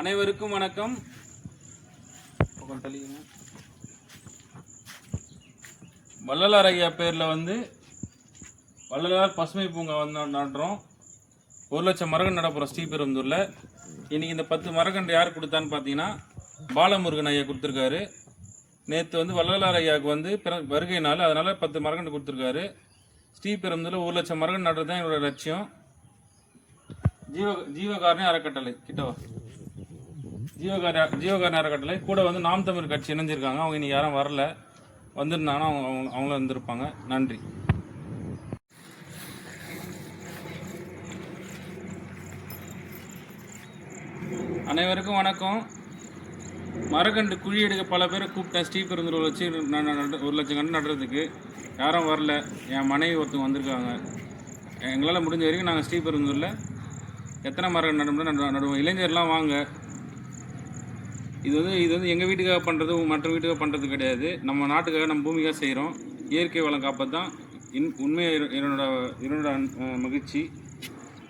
அனைவருக்கும் வணக்கம். வள்ளலார் ஐயா பேரில் வந்து வள்ளலார் பசுமை பூங்கா வந்து நடுறோம். ஒரு லட்சம் மரகன் நடப்புறோம் ஸ்ரீபெரும்புதூரில். இன்றைக்கி இந்த பத்து மரகன்று யார் கொடுத்தான்னு பார்த்தீங்கன்னா பாலமுருகன் ஐயா கொடுத்துருக்காரு. நேற்று வந்து வள்ளலார் ஐயாவுக்கு வந்து பிற வருகை நாள். அதனால் பத்து மரகன்று கொடுத்துருக்காரு. ஸ்ரீபெரும்புதூரில் ஒரு லட்சம் மரகன் நடுறது தான் என்னோட லட்சியம். ஜீவ ஜீவகாரணி அறக்கட்டளை. கிட்டவா ஜீவகார ஜீவகாரணி அறக்கட்டளை கூட வந்து நாம் தமிழ் கட்சி இணைஞ்சிருக்காங்க. அவங்க இன்னைக்கு யாரும் வரல. வந்திருந்தாங்கன்னா அவங்க அவங்க- அவங்களும் வந்திருப்பாங்க. நன்றி. அனைவருக்கும் வணக்கம். மரக்கண்டு குழி எடுக்க பல பேரை கூப்பிட்டேன் ஸ்ரீபெருந்தூர் வச்சு நடு- ஒரு லட்சம் கண்டு நடுறதுக்கு யாரும் வரல. என் மனைவி ஒருத்தவங்க வந்திருக்காங்க. எங்களால் முடிஞ்ச வரைக்கும் நாங்கள் ஸ்ரீபெருந்தூரில் எத்தனை மரம் நடுமுறை நடுவோம்? இளைஞர்லாம் வாங்க. இது வந்து இது வந்து எங்கள் வீட்டுக்காக பண்ணுறது மற்ற வீட்டுக்காக பண்ணுறது கிடையாது. நம்ம நாட்டுக்காக நம்ம பூமிக்காக செய்கிறோம் இயற்கை வளம் காப்பது தான் இன் உண்மையாக இரு- என்னோட என்னோட மகிழ்ச்சி.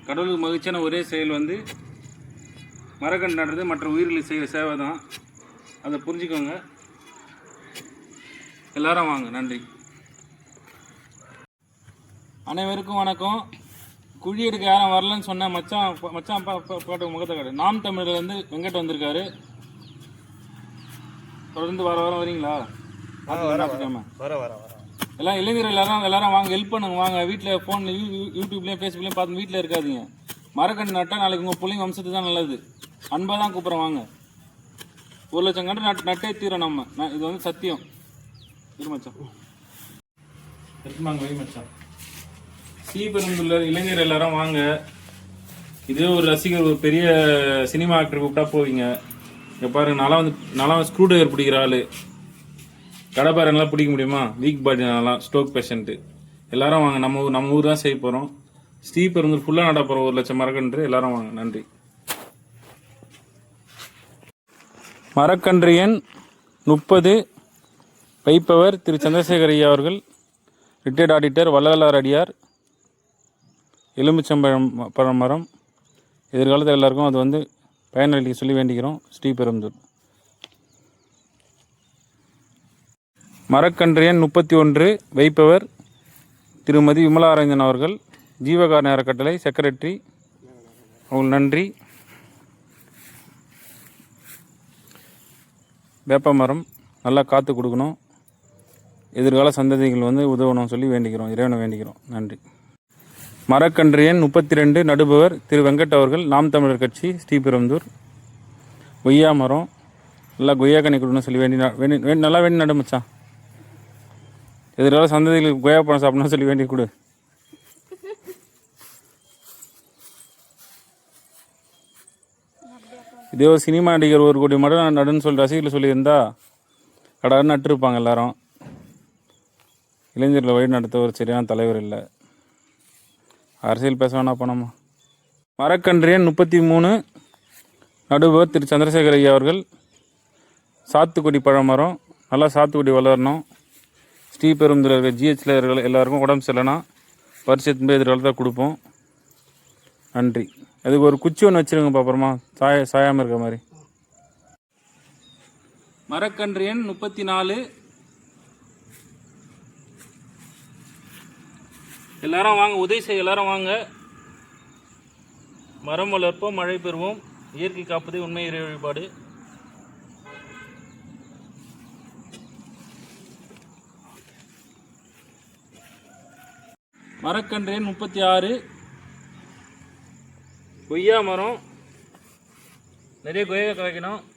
கடவுளுக்கு மகிழ்ச்சியான ஒரே செயல் வந்து மரக்கன்று நடுறது மற்ற உயிர்களுக்கு செய்கிற சேவை தான் அதை புரிஞ்சுக்கோங்க. எல்லாரும் வாங்க. நன்றி. அனைவருக்கும் வணக்கம். குழி எடுக்க யாரும் வரலன்னு சொன்ன மச்சான் மச்சான் பா- பாட்டு முகத்தை காடு நாம் தமிழர் வந்து வெங்கட் வந்திருக்காரு. தொடர்ந்து வர வாரம் வரீங்களா. வர வர. வர எல்லாம் இளைஞர்கள் எல்லாரும் எல்லாரும் வாங்க ஹெல்ப் பண்ணுங்க வாங்க. வீட்டில் ஃபோனில் யூடியூப்லேயும் ஃபேஸ்புக்லேயும் பார்த்து வீட்டில் இருக்காதீங்க. மரக்கன்று நட்டால் நாளைக்கு உங்கள் பிள்ளைங்க வம்சத்துக்கு தான் நல்லது. அன்பாக தான் கூப்பிட்றோம் வாங்க. ஒரு லட்சம் கண்டு நட் நட்டே தீரோம் நம்ம. இது வந்து சத்தியம். இரு மச்சான். இருக்குமாங்க வை மச்சான். ஸ்ரீபெரும்புள்ள இளைஞர் எல்லாரும் வாங்க. இதே ஒரு ரசிகர் ஒரு பெரிய சினிமா ஆக்டர் கூப்பிட்டா போவீங்க. இங்கே பாருங்க நல்லா வந்து நல்லா ஸ்க்ரூ டிரைவர் பிடிக்கிற ஆளு. கடைப்பாரெல்லாம் பிடிக்க முடியுமா? வீக் பாடி நல்லா ஸ்ட்ரோக் பேஷண்ட்டு எல்லாரும் வாங்க நம்ம ஊர் நம்ம ஊர் தான் செய்ய போகிறோம் ஸ்டீப்பர் வந்து ஃபுல்லாக நட போகிறோம் ஒரு லட்சம் மரக்கன்று. எல்லாரும் வாங்க நன்றி. மரக்கன்று எண் முப்பது வைப்பவர் திரு சந்திரசேகர் ஐயா அவர்கள் ரிட்டையர்ட் ஆடிட்டர் வள்ளலார் அடியார் எலுமிச்சம்பழம் பழமரம் பழம் மரம். எதிர்காலத்தில் எல்லாருக்கும் அது வந்து பயனளிக்க சொல்லி வேண்டிக்கிறோம் ஸ்ரீபெரும்புதூர். மரக்கன்று முப்பத்தி ஒன்று வைப்பவர் திருமதி விமலாரஞ்சன் அவர்கள். ஜீவகாரணி அறக்கட்டளை செக்ரட்டரி அவங்களுக்கு நன்றி. வேப்ப மரம் நல்லா காற்று கொடுக்கணும். எதிர்கால சந்ததிகள் வந்து உதவணும் சொல்லி வேண்டிக்கிறோம் இறைவனை வேண்டிக்கிறோம் நன்றி. மரக்கன்று எண் முப்பத்தி ரெண்டு நடுபவர் திரு வெங்கட் அவர்கள் நாம் தமிழர் கட்சி ஸ்ரீபெரும்புதூர் கொய்யா மரம். நல்லா கொய்யா கனி கொடுன்னு சொல்லி வேண்டி வேண்டி நல்லா வேண்டி நடு எதிரால எதிர்கால சந்ததிகளுக்கு கொய்யா பழம் சாப்பிடணும்னு சொல்லி வேண்டி கொடு. இதே ஒரு சினிமா நடிகர் ஒரு கோடி மடம் நடுன்னு சொல்லி ரசிகர்கள் சொல்லியிருந்தா கடான்னு நட்டுருப்பாங்க எல்லாரும். இளைஞர்களை வழி நடத்த ஒரு சரியான தலைவர் இல்லை. அரசியல் பேச வேணா போனோமா? மரக்கன்று முப்பத்தி மூணு நடுவர் திரு. சந்திரசேகர் ஐயா அவர்கள். சாத்துக்குடி பழமரம் நல்லா சாத்துக்குடி வளரணும். ஸ்ரீபெரும்புதூர் இருக்கிற ஜிஹெச்சில் இருக்கிற எல்லாருக்கும் உடம்பு சரியில்லைனா பரிசு போய் எதிர்காலத்தில் கொடுப்போம். நன்றி. அதுக்கு ஒரு குச்சி ஒன்று வச்சிருங்க அப்புறமா சாய சாயாமல் இருக்க மாதிரி. மரக்கன்றியன் முப்பத்தி நாலு எல்லாரும் வாங்க உதவி செய்ய எல்லாரும் வாங்க. மரம் வளர்ப்போம் மழை பெறுவோம். இயற்கை காப்பதே உண்மை இறை வழிபாடு. மரக்கன்றேன் முப்பத்தி ஆறு. கொய்யா மரம். நிறைய கொய்யா காய்க்கணும்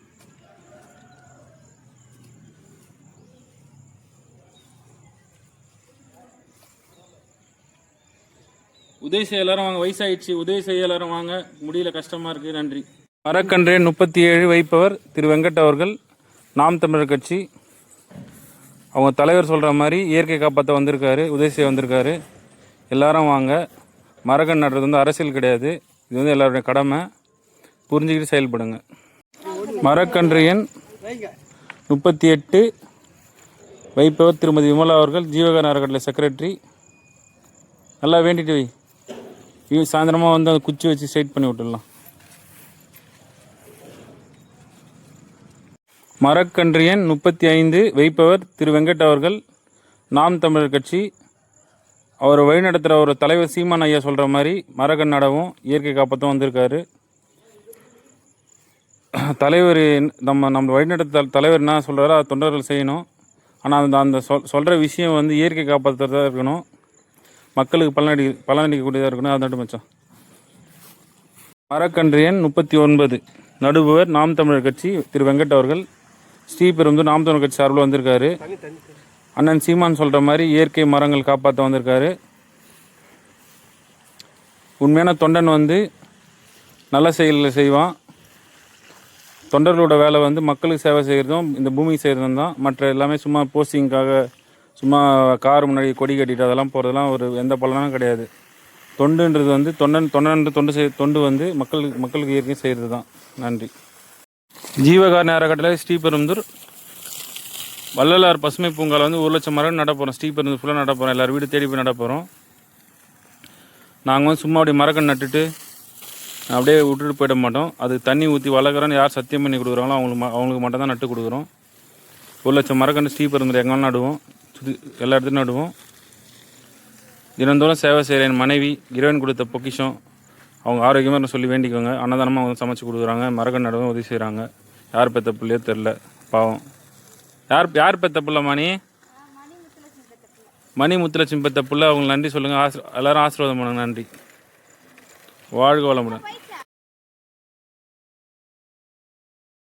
உதவி செய்ய எல்லாரும் வாங்க. வயசாயிடுச்சு. உதவி செய்ய எல்லாரும் வாங்க. முடியல. கஷ்டமா இருக்கு. நன்றி. மரக்கன்றே முப்பத்தி ஏழு வைப்பவர் திரு வெங்கட் அவர்கள். நாம் தமிழர் கட்சி. அவங்க தலைவர் சொல்கிற மாதிரி இயற்கை காப்பாற்ற வந்திருக்காரு. உதவி செய்ய வந்திருக்காரு. எல்லாரும் வாங்க. மரக்கன்று நடுறது வந்து அரசியல் கிடையாது. இது வந்து எல்லாருடைய கடமை. புரிஞ்சுக்கிட்டு செயல்படுங்க. மரக்கன்று எண் முப்பத்தி எட்டு வைப்பவர் திருமதி விமலா அவர்கள். ஜீவகன் அறக்கட்டளை செக்ரட்டரி நல்லா வேண்டிட்டு வை. ஈ- சாயந்தரமாக வந்து அந்த குச்சி வச்சு ஸ்ட்ரைட் பண்ணி விட்டுடலாம். மரக்கன்றியன் முப்பத்தி ஐந்து வைப்பவர் திரு வெங்கட் அவர்கள். நாம் தமிழர் கட்சி. அவர் வழிநடத்துகிற ஒரு தலைவர் சீமான் ஐயா சொல்கிற மாதிரி மரக்கன்று நடவும் இயற்கை காப்பாற்றும் வந்திருக்காரு. தலைவர் நம்ம நம்ம வழிநடத்த தலைவர் என்ன சொல்கிறாரோ அதை தொண்டர்கள் செய்யணும். ஆனால் அந்த அந்த சொல் சொல்கிற விஷயம் வந்து இயற்கை காப்பாற்றுறதா இருக்கணும். மக்களுக்கு பலனடி பலனடிக்கக்கூடியதாக இருக்கணும் அது மட்டும் மச்சான். மரக்கன்றியன் முப்பத்தி ஒன்பது. நடுவர் நாம் தமிழர் கட்சி திரு வெங்கட் அவர்கள். ஸ்ரீபெரும்புதூர் நாம் தமிழர் கட்சி சார்பில் வந்திருக்காரு. அண்ணன் சீமான் சொல்கிற மாதிரி இயற்கை மரங்கள் காப்பாற்ற வந்திருக்காரு. உண்மையான தொண்டன் வந்து நல்ல செயல்களை செய்வான். தொண்டர்களோட வேலை வந்து மக்களுக்கு சேவை செய்கிறதும் இந்த பூமிக்கு செய்கிறதும் தான். மற்ற எல்லாமே சும்மா போஸ்டிங்காக சும்மா கார் முன்னாடி கொடி கட்டிட்டு அதெல்லாம் போகிறதெல்லாம் ஒரு எந்த பலனும் கிடையாது. தொண்டுன்றது வந்து தொண்டன் தொண்டன் தொண்டு செய் தொண்டு வந்து மக்களுக்கு மக்களுக்கு இயற்கை செய்கிறது தான் நன்றி. ஜீவகார் நேரக்கட்டளை ஸ்ரீபெரும்புதூர். வள்ளலார் பசுமை பூங்கால வந்து ஒரு லட்சம் மரம் நட போகிறோம் ஸ்ரீபெரும்புதூர் ஃபுல்லாக நட போகிறோம் எல்லோரும் வீடு தேடி போய் நட போகிறோம் நாங்கள் வந்து சும்மா அப்படியே மரக்கன்று நட்டுட்டு அப்படியே விட்டுட்டு போயிட மாட்டோம். அது தண்ணி ஊற்றி வளர்க்குறோன்னு யார் சத்தியம் பண்ணி கொடுக்குறாங்களோ அவங்களுக்கு அவங்களுக்கு மட்டும் தான் நட்டு கொடுக்குறோம். ஒரு லட்சம் மரக்கன்று ஸ்ரீபெரும்புதூர் எங்கேனாலும் நடுவோம். எல்லா இடத்துலையும் நடுவோம். தினந்தோறும் சேவை செய்கிற என் மனைவி இறைவன் கொடுத்த பொக்கிஷம் அவங்க ஆரோக்கியமாக சொல்லி வேண்டிக்கோங்க. அன்னதானமாக அவங்க சமைச்சு கொடுக்குறாங்க. மரகன் நடவும் உதவி செய்கிறாங்க யார் பெத்த பிள்ளையோ தெரில பாவம். யார் யார் பெத்த பிள்ளை மணி? மணி முத்துலட்சுமி பெத்த பிள்ளை. அவங்களுக்கு நன்றி சொல்லுங்கள் ஆசிர் எல்லாரும் ஆசீர்வாதம் பண்ணுங்க. நன்றி. வாழ்க வளமுடன்.